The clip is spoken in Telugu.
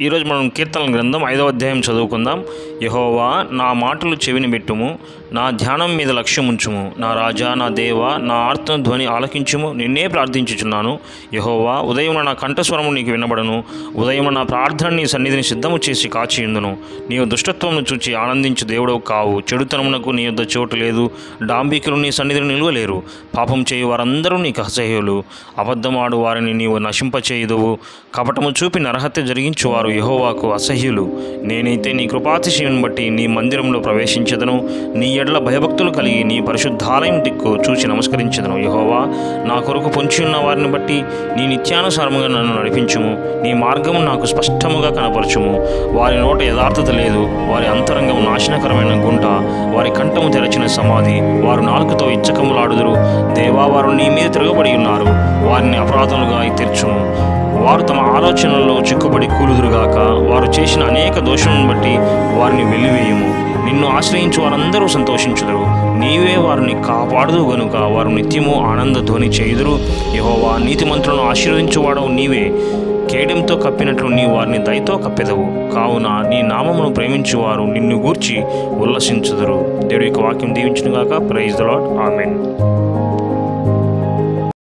ఈరోజు మనం కీర్తనల గ్రంథం ఐదవ అధ్యాయం చదువుకుందాం. యహోవా నా మాటలు చెవిని పెట్టుము నా ధ్యానం మీద లక్ష్యం ఉంచుము నా రాజా నా దేవ నా ఆర్తన ధ్వని ఆలకించుము నిన్నే ప్రార్థించుచున్నాను. యహోవా ఉదయం నా కంఠస్వరము నీకు వినబడను. ఉదయం నా ప్రార్థన నీ సన్నిధిని సిద్ధము చేసి కాచియుందును. నీవు దుష్టత్వమును చూచి ఆనందించు దేవుడవు కావు. చెడుతనమునకు నీ యొద్ద చోటు లేదు. డాంబికులు నీ సన్నిధిని నిలువలేరు. పాపం చేయు వారందరూ నీకు అసహ్యులు. అబద్ధమాడు వారిని నీవు నశింపచేయుదువు. కపటము చూపి నరహత్య జరిగించువారు యహోవాకు అసహ్యులు. నేనైతే నీ కృపాతిశయం బట్టి నీ మందిరంలో ప్రవేశించదను. నీ ఎడ్ల భయభక్తులు కలిగి నీ పరిశుద్ధాలయం దిక్కు చూచి నమస్కరించదను. యహోవా నా కొరకు పొంచి ఉన్న వారిని బట్టి నీ నిత్యానుసారముగా నన్ను నడిపించుము. నీ మార్గము నాకు స్పష్టముగా కనపరచుము. వారి నోట యథార్థత లేదు. వారి అంతరంగం నాశనకరమైన గుంట. వారి కంఠము తెరచిన సమాధి. వారు నాలుకతో ఇచ్చకములాడుదురు. దేవా వారు నీ మీద తిరగబడి ఉన్నారు. వారిని అపరాధములుగా తీర్చుము. వారు తమ ఆలోచనల్లో చిక్కుబడి కూలుదురుగాక వారు చేసిన అనేక దోషములను బట్టి వారిని వెలివేయము. నిన్ను ఆశ్రయించు వారందరూ సంతోషించుదురు. నీవే వారిని కాపాడదు గనుక వారు నిత్యము ఆనంద ధ్వని చేయుదురు. యహోవా నీతిమంతులను ఆశీర్వదించువాడవు నీవే. కేడెంతో కప్పినట్లు నీ వారిని దయతో కప్పెదవు. కావున నీ నామమును ప్రేమించువారు నిన్ను గూర్చి ఉల్లసించుదురు. దేవుడి యొక్క వాక్యం దీవించునుగాక. Praise the lord amen